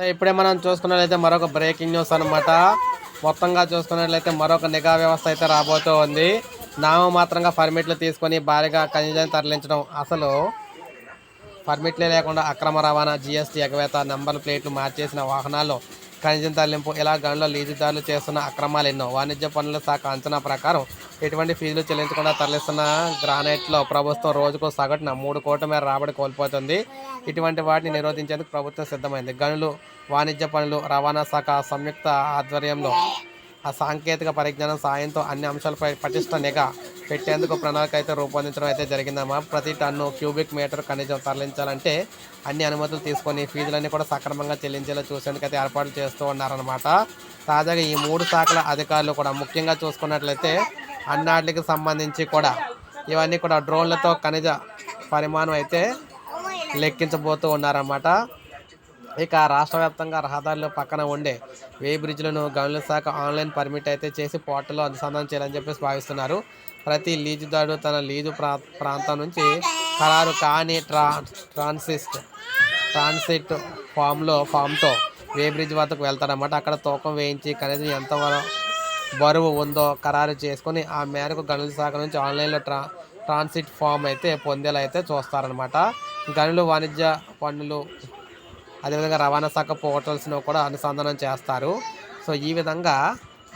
So ఇప్పుడే మనం చూసుకున్నట్లయితే మరొక బ్రేకింగ్ న్యూస్ అన్నమాట. మొత్తంగా చూసుకున్నట్లయితే మరొక నిఘా వ్యవస్థ అయితే రాబోతూ ఉంది. నామమాత్రంగా పర్మిట్లు తీసుకొని భారీగా ఖనిజాన్ని తరలించడం అసలు పర్మిట్లే లేకుండా అక్రమ రవాణా జీఎస్టీ ఎగవేత నంబర్ ప్లేట్లు మార్చేసిన వాహనాల్లో ఖనిజం తరలింపు ఇలా గనుల లీజుదారులు చేస్తున్న అక్రమాలు ఎన్నో. వాణిజ్య పనుల శాఖ అంచనా ప్రకారం ఎటువంటి ఫీజులు చెల్లించకుండా తరలిస్తున్న గ్రానైట్లో ప్రభుత్వం రోజుకు సగటున మూడు కోట్ల మేర రాబడి కోల్పోతుంది. ఇటువంటి వాటిని నిరోధించేందుకు ప్రభుత్వం సిద్ధమైంది. గనులు వాణిజ్య పనులు రవాణా శాఖ సంయుక్త ఆధ్వర్యంలో ఆ సాంకేతిక పరిజ్ఞానం సాయంతో అన్ని అంశాలపై పటిష్ట నిఘా పెట్టేందుకు ప్రణాళిక అయితే రూపొందించడం అయితే జరిగిందమ్మా. ప్రతి టన్ను క్యూబిక్ మీటర్ ఖనిజం తరలించాలంటే అన్ని అనుమతులు తీసుకొని ఫీజులన్నీ కూడా సక్రమంగా చెల్లించేలా చూసేందుకు అయితే ఏర్పాట్లు చేస్తూ ఉన్నారనమాట తాజాగా ఈ మూడు శాఖల అధికారులు కూడా ముఖ్యంగా చూసుకున్నట్లయితే అన్నాటికి సంబంధించి కూడా ఇవన్నీ కూడా డ్రోన్లతో ఖనిజ పరిమాణం అయితే లెక్కించబోతూ ఉన్నారన్నమాట. ఇక రాష్ట్ర వ్యాప్తంగా రహదారులు పక్కన ఉండే వే బ్రిడ్జ్లను గనుల శాఖ ఆన్లైన్ పర్మిట్ అయితే చేసి పోర్టల్లో అనుసంధానం చేయాలని చెప్పేసి భావిస్తున్నారు. ప్రతి లీజుదారుడు తన లీజు ప్రా ప్రాంతం నుంచి ఖరారు కాని ట్రా ట్రాన్సిస్ట్ ట్రాన్సిట్ ఫామ్లో ఫామ్తో వే బ్రిడ్జ్ వద్దకు వెళ్తారన్నమాట. అక్కడ తూకం వేయించి కనీసం ఎంత బరువు ఉందో ఖరారు చేసుకొని ఆ మేరకు గనుల శాఖ నుంచి ఆన్లైన్లో ట్రా ట్రాన్సిట్ ఫామ్ అయితే పొందేలా అయితే చూస్తారనమాట గనులు వాణిజ్య పన్నులు అదేవిధంగా రవాణా శాఖ పోర్టల్స్ను కూడా అనుసంధానం చేస్తారు. సో ఈ విధంగా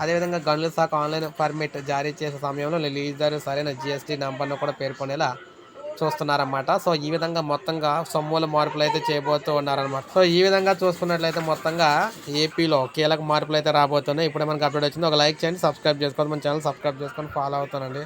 అదేవిధంగా గనుల శాఖ ఆన్లైన్ పర్మిట్ జారీ చేసే సమయంలో లీజర్ సరైన జిఎస్టీ నంబర్ను కూడా పేర్కొనేలా చూస్తున్నారన్నమాట. సో ఈ విధంగా మొత్తంగా సొమ్ముల మార్పులు అయితే చేయబోతూ ఉన్నారన్నమాట. సో ఈ విధంగా చూసుకున్నట్లయితే మొత్తంగా ఏపీలో కీలక మార్పులు అయితే రాబోతున్నాయి. ఇప్పుడే మనకు అప్డేట్ వచ్చింది. ఒక లైక్ చేయండి సబ్స్క్రైబ్ చేసుకోండి. మన ఛానల్ సబ్స్క్రైబ్ చేసుకొని ఫాలో అవుతానండి.